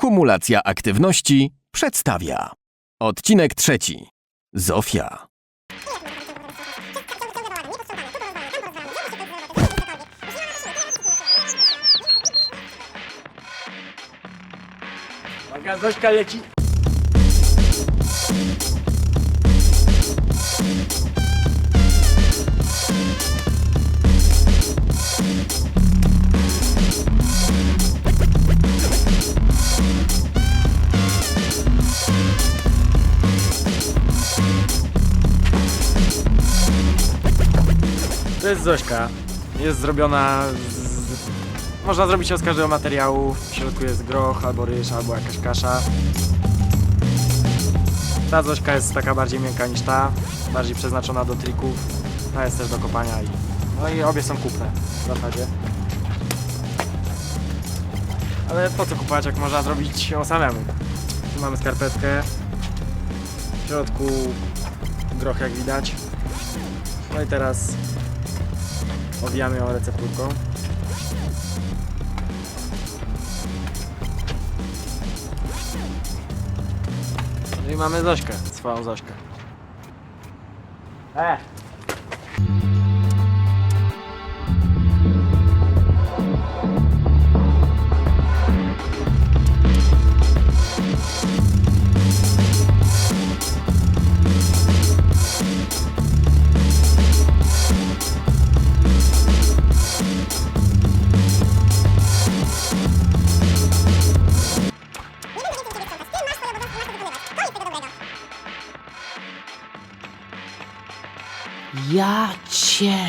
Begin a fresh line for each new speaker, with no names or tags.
Kumulacja aktywności przedstawia. Odcinek trzeci. Zofia.
Uwaga, Zośka leci. To jest Zośka. Jest zrobiona z... Można zrobić ją z każdego materiału. W środku jest groch, albo ryż, albo jakaś kasza. Ta Zośka jest taka bardziej miękka niż ta, bardziej przeznaczona do trików. Ta jest też do kopania i... No i obie są kupne w zasadzie. Ale po co kupować, jak można zrobić ją samemu? Tu mamy skarpetkę. W środku groch jak widać. No i teraz owijamy ją recepturką. No i mamy Zośkę, swoją Zośkę. E!
牙签